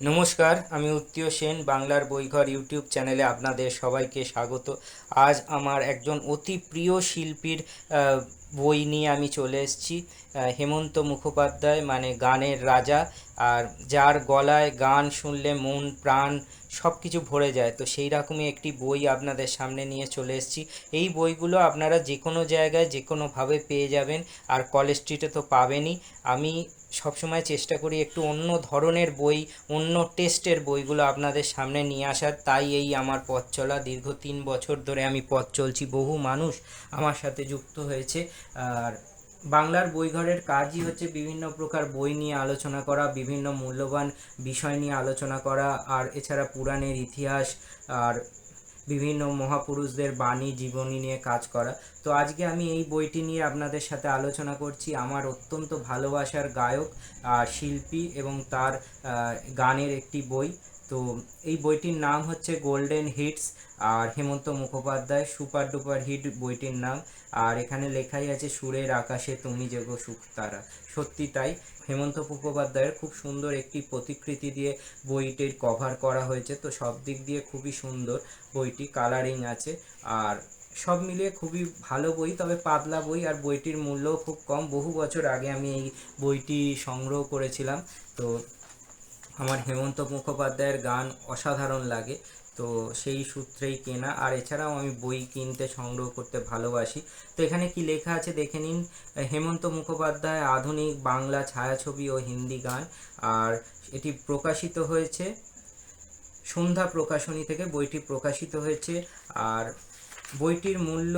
নমস্কার, আমি উত্তীয় সেন, বাংলার বইঘর ইউটিউব চ্যানেলে আপনাদের সবাইকে স্বাগত। আজ আমার একজন অতি প্রিয় শিল্পীর বই নিয়ে আমি চলে এসেছি হেমন্ত মুখোপাধ্যায় মানে গানের রাজা, আর যার গলায় গান শুনলে মন, প্রাণ সব কিছু ভরে যায়। তো সেই রকমই একটি বই আপনাদের সামনে নিয়ে চলে এসেছি। এই বইগুলো আপনারা যে কোনো জায়গায় যে কোনোভাবে পেয়ে যাবেন, আর কলেজ স্ট্রিটে তো পাবেনই। আমি সবসময় চেষ্টা করি একটু অন্য ধরনের বই, অন্য টেস্টের বইগুলো আপনাদের সামনে নিয়ে আসার। তাই এই আমার পথ চলা। দীর্ঘ তিন বছর ধরে আমি পথ চলছি। বহু মানুষ আমার সাথে যুক্ত হয়েছে। আর বাংলার বইঘরের কাজই হচ্ছে বিভিন্ন প্রকার বই নিয়ে আলোচনা করা, বিভিন্ন মূল্যবান বিষয় নিয়ে আলোচনা করা, আর এছাড়া পুরাণের ইতিহাস, আর বিভিন্ন মহাপুরুষদের বাণী, জীবনী নিয়ে কাজ করা। তো আজকে আমি এই বইটি নিয়ে আপনাদের সাথে আলোচনা করছি। আমার অত্যন্ত ভালোবাসার গায়ক শিল্পী এবং তার গানের একটি বই। তো এই বইটির নাম হচ্ছে গোল্ডেন হিটস আর Hemanta Mukhopadhyay super duper hit বইটির নাম। আর এখানে লেখাই আছে, সুরের আকাশে তুমি যেগো সুখ তারা। সত্যি তাই, হেমন্ত মুখোপাধ্যায়ের খুব সুন্দর একটি প্রতিকৃতি দিয়ে বইটির কভার করা হয়েছে। তো সব দিক দিয়ে খুবই সুন্দর বইটি কালারিং আছে। আর সব মিলিয়ে খুবই ভালো বই, তবে পাতলা বই, আর বইটির মূল্যও খুব কম। বহু বছর আগে আমি এই বইটি সংগ্রহ করেছিলাম। তো আমার হেমন্ত মুখোপাধ্যায়ের গান অসাধারণ লাগে, তো সেই সূত্রেই কেনা। আর এছাড়াও আমি বই কিনতে সংগ্রহ করতে ভালোবাসি। তো এখানে কি লেখা আছে দেখে নিন। হেমন্ত মুখোপাধ্যায়, আধুনিক বাংলা ছায়াছবি ও হিন্দি গান। আর এটি প্রকাশিত হয়েছে, সন্ধ্যা প্রকাশনী থেকে বইটি প্রকাশিত হয়েছে। আর বইটির মূল্য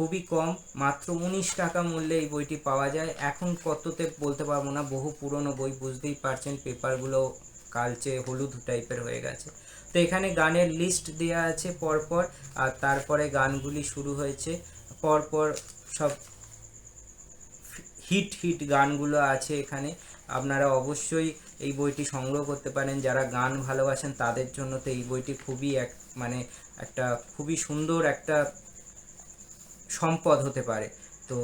খুবই কম, মাত্র উনিশ টাকা মূল্যে এই বইটি পাওয়া যায়। এখন কততে বলতে পারব না, বহু পুরনো বই, বুঝতেই পারছেন পেপারগুলো কালচে হলুদ টাইপের হয়ে গেছে। তো এখানে গানের লিস্ট দেওয়া আছে পরপর, আর তারপরে গানগুলি শুরু হয়েছে। পরপর সব হিট হিট গানগুলো আছে এখানে। আপনারা অবশ্যই এই বইটি সংগ্রহ করতে পারেন। যারা গান ভালোবাসেন, তাদের জন্য তো এই বইটি খুবই এক মানে একটা খুবই সুন্দর একটা সম্পদ হতে পারে। তো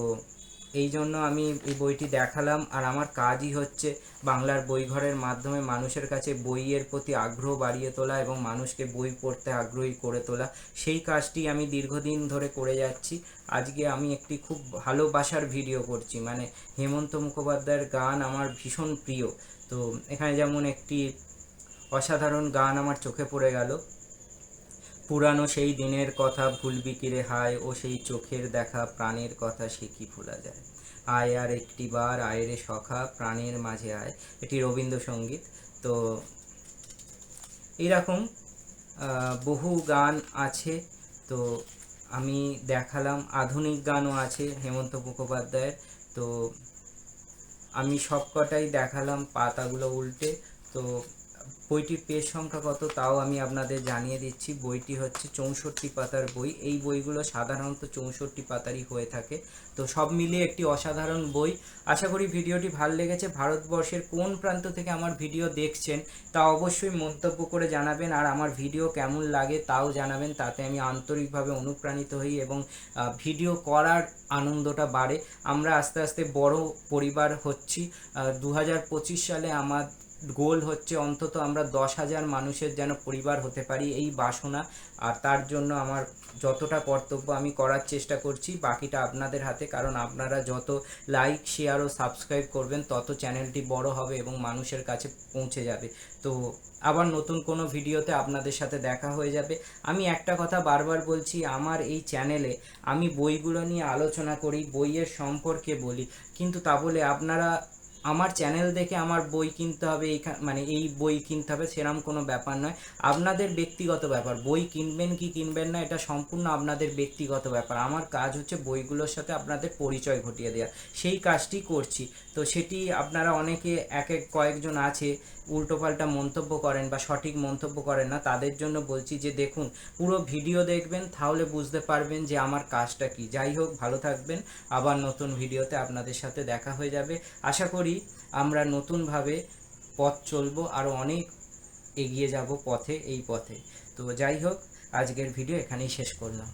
এই জন্য আমি এই বইটি দেখালাম। আর আমার কাজই হচ্ছে বাংলার বইঘরের মাধ্যমে মানুষের কাছে বইয়ের প্রতি আগ্রহ বাড়িয়ে তোলা এবং মানুষকে বই পড়তে আগ্রহী করে তোলা। সেই কাজটি আমি দীর্ঘদিন ধরে করে যাচ্ছি। আজকে আমি একটি খুব ভালোবাসার ভিডিও করছি। মানে হেমন্ত মুখোপাধ্যায়ের গান আমার ভীষণ প্রিয়। তো এখানে যেমন একটি অসাধারণ গান আমার চোখে পড়ে গেল। পুরানো সেই দিনের কথা ভুলবি কিরে হায় ও সেই চোখের দেখা প্রাণের কথা সে কি ভোলা যায়? আয় আর একটি বার আয় রে সখা প্রাণের মাঝে আয়। এটি রবীন্দ্রসঙ্গীত। তো এইরকম আহ, বহু গান আছে। তো আমি দেখালাম আধুনিক গানও আছে হেমন্ত মুখোপাধ্যায়ের। তো আমি সবকটাই দেখালাম পাতাগুলো উল্টে। তো বইটির পেজ সংখ্যা কত তাও আমি আপনাদের জানিয়ে দিচ্ছি। বইটি হচ্ছে চৌষট্টি পাতার বই। এই বইগুলো সাধারণত চৌষট্টি পাতারই হয়ে থাকে। তো সব মিলিয়ে একটি অসাধারণ বই। আশা করি ভিডিওটি ভালো লেগেছে। ভারতবর্ষের কোন প্রান্ত থেকে আমার ভিডিও দেখছেন তা অবশ্যই মন্তব্য করে জানাবেন। আর আমার ভিডিও কেমন লাগে তাও জানাবেন। তাতে আমি আন্তরিকভাবে অনুপ্রাণিত হই এবং ভিডিও করার আনন্দটা বাড়ে। আমরা আস্তে আস্তে বড় পরিবার হচ্ছি। দু হাজার পঁচিশ সালে আমার গোল হচ্ছে অন্তত আমরা দশ হাজার মানুষের যেন পরিবার হতে পারি এই বাসনা। আর তার জন্য আমার যতটা কর্তব্য আমি করার চেষ্টা করছি, বাকিটা আপনাদের হাতে। কারণ আপনারা যত লাইক শেয়ার ও সাবস্ক্রাইব করবেন, তত চ্যানেলটি বড় হবে এবং মানুষের কাছে পৌঁছে যাবে। তো আবার নতুন কোনো ভিডিওতে আপনাদের সাথে দেখা হয়ে যাবে। আমি একটা কথা বারবার বলছি, আমার এই চ্যানেলে আমি বইগুলো নিয়ে আলোচনা করি, বইয়ের সম্পর্কে বলি। কিন্তু তা বলে আপনারা আমার চ্যানেল দেখে আমার বই কিনতে হবে এই মানে এই বই কিনতে হবে, সেরম কোনো ব্যাপার নয়। আপনাদের ব্যক্তিগত ব্যাপার, বই কিনবেন কি কিনবেন না, এটা সম্পূর্ণ আপনাদের ব্যক্তিগত ব্যাপার। আমার কাজ হচ্ছে বইগুলোর সাথে আপনাদের পরিচয় ঘটিয়ে দেওয়া সেই কাজটি করছি। তো সেটি আপনারা অনেকে এক এক কয়েকজন আছে, উল্টোপাল্টা মন্তব্য করেন বা সঠিক মন্তব্য করেন না, তাদের জন্য বলছি যে দেখুন, পুরো ভিডিও দেখবেন, তাহলে বুঝতে পারবেন যে আমার কাজটা কি। যাই হোক, ভালো থাকবেন। আবার নতুন ভিডিওতে আপনাদের সাথে দেখা হয়ে যাবে। আশা আমরা নতুনভাবে পথ চলবো আরও অনেক এগিয়ে যাব পথে, এই পথে। তো যাই হোক, আজকের ভিডিও এখানেই শেষ করলাম।